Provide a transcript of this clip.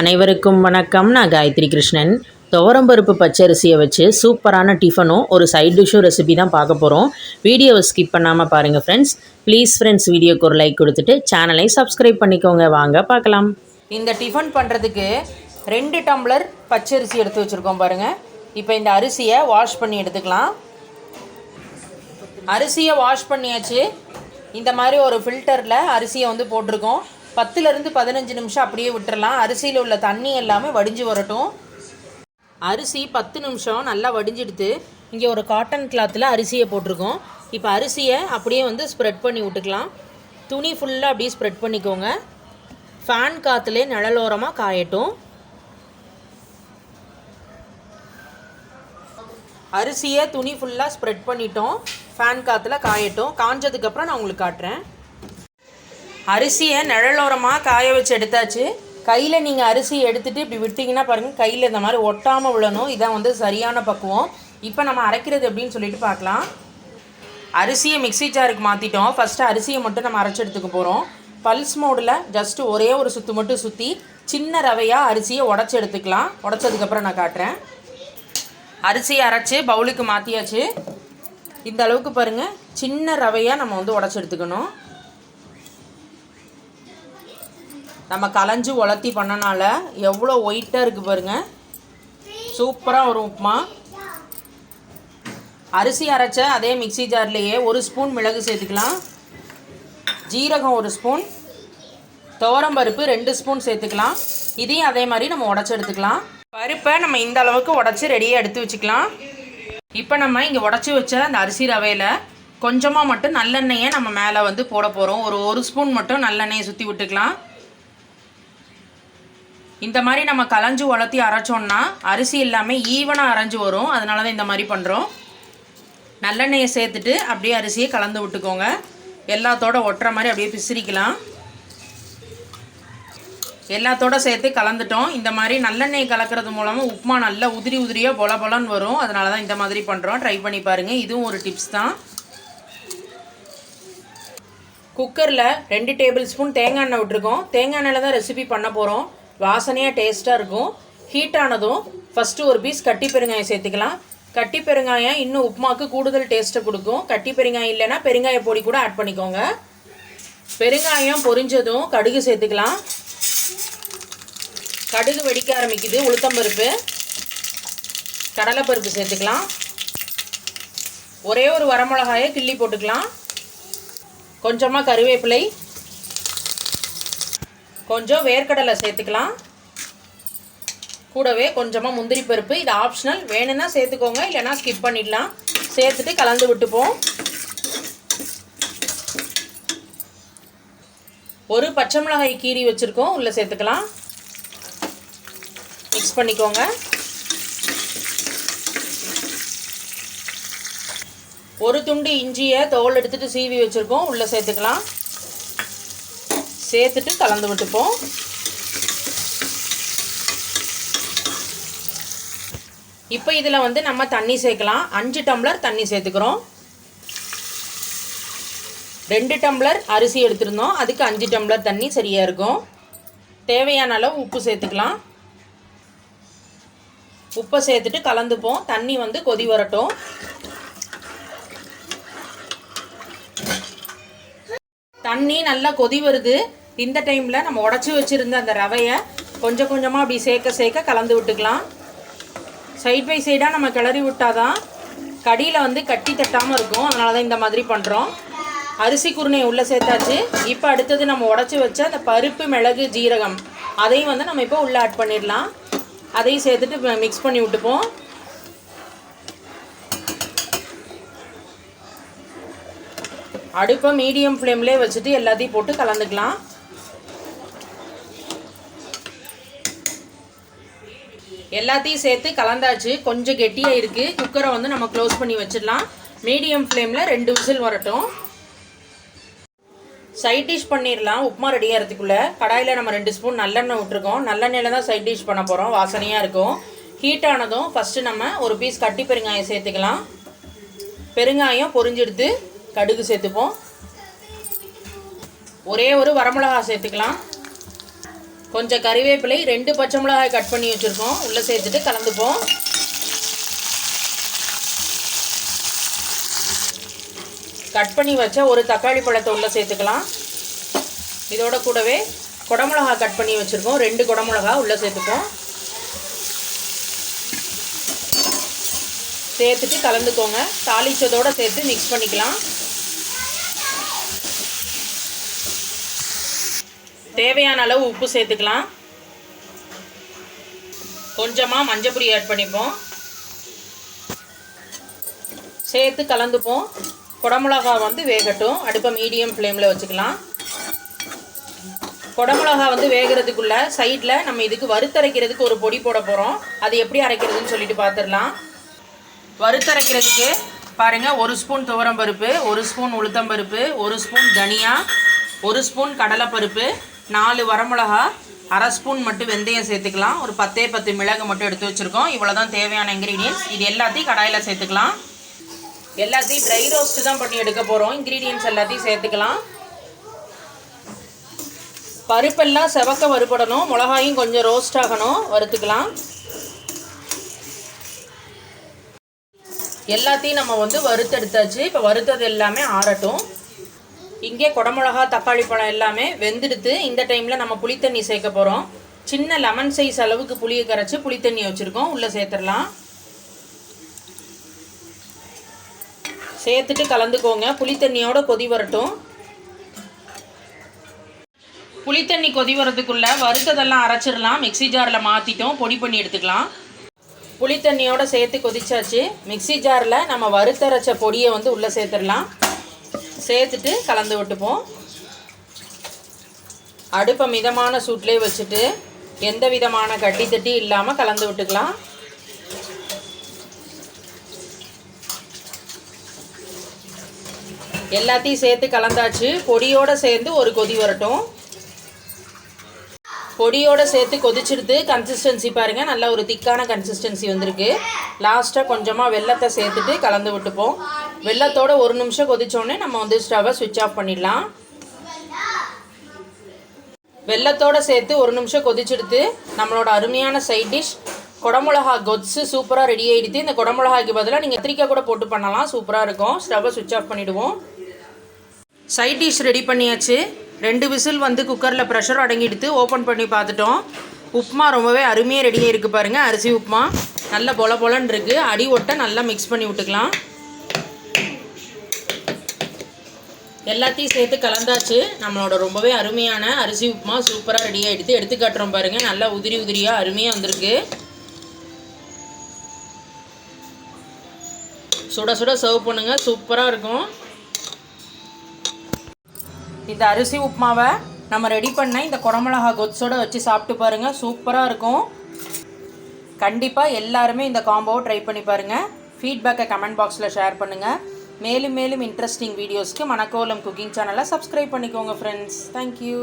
அனைவருக்கும் வணக்கம். நான் காயத்ரி கிருஷ்ணன். துவரம்பருப்பு பச்சரிசியை வச்சு சூப்பரான டிஃபனும் ஒரு சைட் டிஷ்ஷும் ரெசிபி தான் பார்க்க போகிறோம் வீடியோவை ஸ்கிப் பண்ணாமல் பாருங்கள் ஃப்ரெண்ட்ஸ் ப்ளீஸ் ஃப்ரெண்ட்ஸ் வீடியோக்கு ஒரு லைக் கொடுத்துட்டு சேனலை சப்ஸ்கிரைப் பண்ணிக்கோங்க. வாங்க பார்க்கலாம். இந்த டிஃபன் பண்ணுறதுக்கு ரெண்டு டம்ளர் பச்சரிசி எடுத்து வச்சுருக்கோம் பாருங்கள் இப்போ இந்த அரிசியை வாஷ் பண்ணி எடுத்துக்கலாம். அரிசியை வாஷ் பண்ணியாச்சு. இந்த மாதிரி ஒரு ஃபில்டரில் அரிசியை வந்து போட்டிருக்கோம். பத்துலேருந்து பதினஞ்சு நிமிஷம் அப்படியே விட்டுறலாம். அரிசியில் உள்ள தண்ணி எல்லாமே வடிஞ்சு வரட்டும். அரிசி பத்து நிமிஷம் நல்லா வடிஞ்சிடுத்து இங்கே ஒரு காட்டன் கிளாத்தில் அரிசியை போட்டிருக்கோம். இப்போ அரிசியை அப்படியே வந்து ஸ்ப்ரெட் பண்ணி விட்டுக்கலாம். துணி ஃபுல்லாக அப்படியே ஸ்ப்ரெட் பண்ணிக்கோங்க. ஃபேன் காற்றுலே நிழலோரமாக காயட்டும். அரிசியை துணி ஃபுல்லாக ஸ்ப்ரெட் பண்ணிட்டோம். ஃபேன் காற்றுல காயட்டும். காஞ்சதுக்கப்புறம் நான் உங்களுக்கு காட்டுறேன். அரிசியை நிழலோரமாக காய வச்சு எடுத்தாச்சு. கையில் நீங்கள் அரிசி எடுத்துகிட்டு இப்படி விட்டிங்கன்னா பாருங்கள் கையில் இந்த மாதிரி ஒட்டாமல் விழணும். இதான் வந்து சரியான பக்குவம். இப்போ நம்ம அரைக்கிறது எப்படின்னு சொல்லிட்டு பார்க்கலாம். அரிசியை மிக்ஸி ஜாருக்கு மாற்றிட்டோம் ஃபஸ்ட்டு அரிசியை மட்டும் நம்ம அரைச்சி எடுத்துக்க போகிறோம் பல்ஸ் மோடில் ஜஸ்ட்டு ஒரே ஒரு சுற்று மட்டும் சுற்றி சின்ன ரவையாக அரிசியை உடச்சி எடுத்துக்கலாம். உடச்சதுக்கப்புறம் நான் காட்டுறேன். அரிசியை அரைச்சி பவுலுக்கு மாற்றியாச்சு இந்த அளவுக்கு பாருங்கள் சின்ன ரவையாக நம்ம வந்து உடச்சி எடுத்துக்கணும். நம்ம கலைஞ்சி உலர்த்தி பண்ணனால எவ்வளோ ஒயிட்டாக இருக்குது பாருங்கள் சூப்பராக வரும் உப்புமா. அரிசி அரைச்ச அதே மிக்ஸி ஜார்லேயே ஒரு ஸ்பூன் மிளகு சேர்த்துக்கலாம். ஜீரகம் ஒரு ஸ்பூன் துவரம்பருப்பு ரெண்டு ஸ்பூன் சேர்த்துக்கலாம். இதையும் அதே மாதிரி நம்ம உடச்சி எடுத்துக்கலாம். பருப்பை நம்ம இந்த அளவுக்கு உடச்சி ரெடியாக எடுத்து வச்சுக்கலாம். இப்போ நம்ம இங்கே உடச்சி வச்ச அந்த அரிசி ரவையில் கொஞ்சமாக மட்டும் நல்லெண்ணெயை நம்ம மேலே வந்து போட போகிறோம் ஒரு ஒரு ஸ்பூன் மட்டும் நல்லெண்ணெயை சுற்றி விட்டுக்கலாம். இந்த மாதிரி நம்ம கலைஞ்சி உலர்த்தி அரைச்சோம்னா அரிசி எல்லாமே ஈவனாக அரைஞ்சு வரும். அதனால தான் இந்த மாதிரி பண்ணுறோம் நல்லெண்ணெயை சேர்த்துட்டு அப்படியே அரிசியை கலந்து விட்டுக்கோங்க. எல்லாத்தோட ஒட்டுற மாதிரி அப்படியே பிசிறிக்கலாம். எல்லாத்தோட சேர்த்து கலந்துட்டோம். இந்த மாதிரி நல்லெண்ணெய் கலக்கிறது மூலமாக உப்புமா நல்லா உதிரி உதிரியாக பொல பொலன்னு வரும். அதனால தான் இந்த மாதிரி பண்ணுறோம் ட்ரை பண்ணி பாருங்கள் இதுவும் ஒரு டிப்ஸ் தான். குக்கரில் ரெண்டு டேபிள் ஸ்பூன் தேங்காய் எண்ணெய் விட்டுருக்கோம். தேங்காய் எண்ணெயில் தான் ரெசிபி பண்ண போகிறோம் வாசனையாக டேஸ்ட்டாக இருக்கும். ஹீட் ஆனதும் ஃபஸ்ட்டு ஒரு பீஸ் கட்டி பெருங்காயம் சேர்த்துக்கலாம். கட்டி பெருங்காயம் இன்னும் உப்புமாவுக்கு கூடுதல் டேஸ்ட்டை கொடுக்கும். கட்டி பெருங்காயம் இல்லைன்னா பெருங்காய பொடி கூட ஆட் பண்ணிக்கோங்க. பெருங்காயம் பொரிஞ்சதும் கடுகு சேர்த்துக்கலாம். கடுகு வெடிக்க ஆரம்பிக்குது. உளுத்தம்பருப்பு கடலைப்பருப்பு சேர்த்துக்கலாம். ஒரே ஒரு வரமிளகாயை கிள்ளி போட்டுக்கலாம். கொஞ்சமாக கருவேப்பிலை கொஞ்சம் வேர்க்கடலை சேர்த்துக்கலாம். கூடவே கொஞ்சமாக முந்திரி பருப்பு. இது ஆப்ஷனல் வேணும்னா சேர்த்துக்கோங்க இல்லைனா ஸ்கிப் பண்ணிடலாம். சேர்த்துட்டு கலந்து விட்டுப்போம். ஒரு பச்சை மிளகாய் கீரி வச்சுருக்கோம் உள்ளே சேர்த்துக்கலாம். மிக்ஸ் பண்ணிக்கோங்க. ஒரு துண்டு இஞ்சியை தோல் எடுத்துகிட்டு சீவி வச்சுருக்கோம் உள்ளே சேர்த்துக்கலாம். சேர்த்துட்டு கலந்து விட்டுப்போம். இப்போ இதில் வந்து நம்ம தண்ணி சேர்க்கலாம். அஞ்சு டம்ளர் தண்ணி சேர்த்துக்கிறோம். ரெண்டு டம்ளர் அரிசி எடுத்திருந்தோம். அதுக்கு அஞ்சு டம்ளர் தண்ணி சரியாக இருக்கும். தேவையான அளவு உப்பு சேர்த்துக்கலாம். உப்பை சேர்த்துட்டு கலந்துப்போம். தண்ணி வந்து கொதி வரட்டும். தண்ணி நல்லா கொதி வருது. இந்த டைமில் நம்ம உடச்சி வச்சுருந்த அந்த ரவையை கொஞ்சம் கொஞ்சமாக அப்படி சேர்க்க சேர்க்க கலந்து விட்டுக்கலாம். சைட் பை சைடாக நம்ம கிளறி விட்டாதான் கடியில் வந்து கட்டி தட்டாமல் இருக்கும். அதனால தான் இந்த மாதிரி பண்ணுறோம் அரிசி குருணையை உள்ளே சேர்த்தாச்சு. இப்போ அடுத்தது நம்ம உடச்சி வச்ச அந்த பருப்பு மிளகு ஜீரகம் அதையும் வந்து நம்ம இப்போ உள்ளே ஆட் பண்ணிடலாம். அதையும் சேர்த்துட்டு மிக்ஸ் பண்ணி விட்டுப்போம். அடுப்பை மீடியம் ஃப்ளேம்லேயே வச்சுட்டு எல்லாத்தையும் போட்டு கலந்துக்கலாம். எல்லாத்தையும் சேர்த்து கலந்தாச்சு. கொஞ்சம் கெட்டியாக இருக்குது குக்கரை வந்து நம்ம க்ளோஸ் பண்ணி வச்சிடலாம். மீடியம் ஃப்ளேமில் ரெண்டு விசில் வரட்டும். சைட் டிஷ் பண்ணிடலாம். உப்புமா ரெடியாகிறதுக்குள்ளே கடாயில் நம்ம ரெண்டு ஸ்பூன் நல்லெண்ணெய் விட்டுருக்கோம். நல்லெண்ணெயில் தான் சைட் டிஷ் பண்ண போகிறோம் வாசனையாக இருக்கும். ஹீட் ஆனதும் ஃபஸ்ட்டு நம்ம ஒரு பீஸ் கட்டி பெருங்காயம் சேர்த்துக்கலாம். பெருங்காயம் பொரிஞ்செடுத்து கடுகு சேர்த்துப்போம். ஒரே ஒரு வரமிளகா சேர்த்துக்கலாம். கொஞ்சம் கறிவேப்பிலை ரெண்டு பச்சை மிளகாய் கட் பண்ணி வச்சுருக்கோம். உள்ளே சேர்த்துட்டு கலந்துப்போம். கட் பண்ணி வச்ச ஒரு தக்காளி பழத்தை உள்ளே சேர்த்துக்கலாம். இதோட கூடவே குடமிளகா கட் பண்ணி வச்சுருக்கோம். ரெண்டு குடமிளகா உள்ளே சேர்த்துப்போம். சேர்த்துட்டு கலந்துக்கோங்க. தாளிச்சதோடு சேர்த்து மிக்ஸ் பண்ணிக்கலாம். தேவையான அளவு உப்பு சேர்த்துக்கலாம். கொஞ்சமாக மஞ்சப்பொடி ஆட் பண்ணிப்போம். சேர்த்து கலந்துப்போம். குடமிளகா வந்து வேகட்டும். அடுப்பை மீடியம் ஃப்ளேமில் வச்சுக்கலாம். குடமிளகா வந்து வேகிறதுக்குள்ளே சைடில் நம்ம இதுக்கு வறுத்தரைக்கிறதுக்கு ஒரு பொடி போட போகிறோம் அது எப்படி அரைக்கிறதுன்னு சொல்லிட்டு பார்த்துடலாம் வறுத்தரைக்கிறதுக்கு பாருங்கள் ஒரு ஸ்பூன் துவரம் பருப்பு ஒரு ஸ்பூன் உளுத்தம்பருப்பு ஒரு ஸ்பூன் தனியா ஒரு ஸ்பூன் கடலைப்பருப்பு நாலு வரமிளகா அரை ஸ்பூன் மட்டும் வெந்தயம் சேர்த்துக்கலாம். ஒரு பத்தே பத்து மிளகு மட்டும் எடுத்து வச்சுருக்கோம். இவ்வளோ தான் தேவையான இன்க்ரீடியன்ஸ் இது எல்லாத்தையும் கடாயில் சேர்த்துக்கலாம். எல்லாத்தையும் ட்ரை ரோஸ்ட் தான் பண்ணி எடுக்க போகிறோம் இன்க்ரீடியன்ஸ் எல்லாத்தையும் சேர்த்துக்கலாம். பருப்பெல்லாம் செவக்க வறுபடணும். மிளகாயும் கொஞ்சம் ரோஸ்ட் ஆகணும். வறுத்துக்கலாம். எல்லாத்தையும் நம்ம வந்து வறுத்தெடுத்தாச்சு. இப்போ வறுத்தது எல்லாமே ஆறட்டும். இங்கே குடமிளகா தக்காளி பழம் எல்லாமே வெந்துடுத்து இந்த டைமில் நம்ம புளித்தண்ணி சேர்க்க போகிறோம் சின்ன லெமன் சைஸ் அளவுக்கு புளியை கரைச்சி புளித்தண்ணி வச்சுருக்கோம். உள்ளே சேர்த்துடலாம். சேர்த்துட்டு கலந்துக்கோங்க. புளித்தண்ணியோட கொதி வரட்டும். புளித்தண்ணி கொதி வரதுக்குள்ளே வறுத்ததெல்லாம் அரைச்சிடலாம். மிக்ஸி ஜாரில் மாற்றிட்டோம் பொடி பண்ணி எடுத்துக்கலாம். புளித்தண்ணியோட சேர்த்து கொதிச்சாச்சு. மிக்ஸி ஜாரில் நம்ம வறுத்தரைச்ச பொடியை வந்து உள்ளே சேர்த்துடலாம். சேர்த்துட்டு கலந்து விட்டுப்போம். அடுப்பை மிதமான சூட்லேயே வச்சுட்டு எந்த விதமான கட்டி தட்டி இல்லாமல் கலந்து விட்டுக்கலாம். எல்லாத்தையும் சேர்த்து கலந்தாச்சு. பொடியோடு சேர்ந்து ஒரு கொதி வரட்டும். பொடியோடு சேர்த்து கொதிச்சிடுது. கன்சிஸ்டன்சி பாருங்கள் நல்ல ஒரு திக்கான கன்சிஸ்டன்சி வந்திருக்கு. லாஸ்ட்டாக கொஞ்சமாக வெள்ளத்தை சேர்த்துட்டு கலந்து விட்டுப்போம். வெள்ளத்தோடு ஒரு நிமிஷம் கொதிச்சோடனே நம்ம வந்து ஸ்டவ்வை சுவிட்ச் ஆஃப் பண்ணிடலாம். வெள்ளத்தோடு சேர்த்து ஒரு நிமிஷம் கொதிச்செடுத்து நம்மளோட அருமையான சைட் டிஷ் குடமிளகா கொத்ஸு சூப்பராக ரெடி ஆகிடுது இந்த குடமிளகாய்க்கு பதிலாக நீங்கள் கத்திரிக்காய் கூட போட்டு பண்ணலாம். சூப்பராக இருக்கும். ஸ்டவ்வை சுவிட்ச் ஆஃப் பண்ணிவிடுவோம் சைட் டிஷ் ரெடி பண்ணியாச்சு. ரெண்டு விசில் வந்து குக்கரில் ப்ரெஷர் அடங்கிடுத்து ஓப்பன் பண்ணி பார்த்துட்டோம். உப்புமா ரொம்பவே அருமையாக ரெடியாக இருக்குது பாருங்கள் அரிசி உப்புமா. நல்ல பொல பொலன்னு இருக்குது அடி ஒட்ட நல்லா மிக்ஸ் பண்ணி விட்டுக்கலாம். எல்லாத்தையும் சேர்த்து கலந்தாச்சு. நம்மளோட ரொம்பவே அருமையான அரிசி உப்புமா சூப்பராக ரெடி ஆகிடுது எடுத்து காட்டுறோம் பாருங்கள் நல்லா உதிரி உதிரியாக அருமையாக வந்திருக்கு. சுட சுட சர்வ் பண்ணுங்கள் சூப்பராக இருக்கும். இந்த அரிசி உப்புமாவை நம்ம ரெடி பண்ண இந்த குடமிளகா கொத்ஸோட வச்சு சாப்பிட்டு பாருங்கள் சூப்பராக இருக்கும். கண்டிப்பாக எல்லாருமே இந்த காம்போவை ட்ரை பண்ணி பாருங்கள் ஃபீட்பேக்கை கமெண்ட் பாக்ஸில் ஷேர் பண்ணுங்கள் மேலும் மேலும் இன்ட்ரெஸ்டிங் வீடியோஸ்க்கு மணக்கோலம் குக்கிங் சேனலை சப்ஸ்கிரைப் பண்ணிக்கோங்க ஃப்ரெண்ட்ஸ் தேங்க்யூ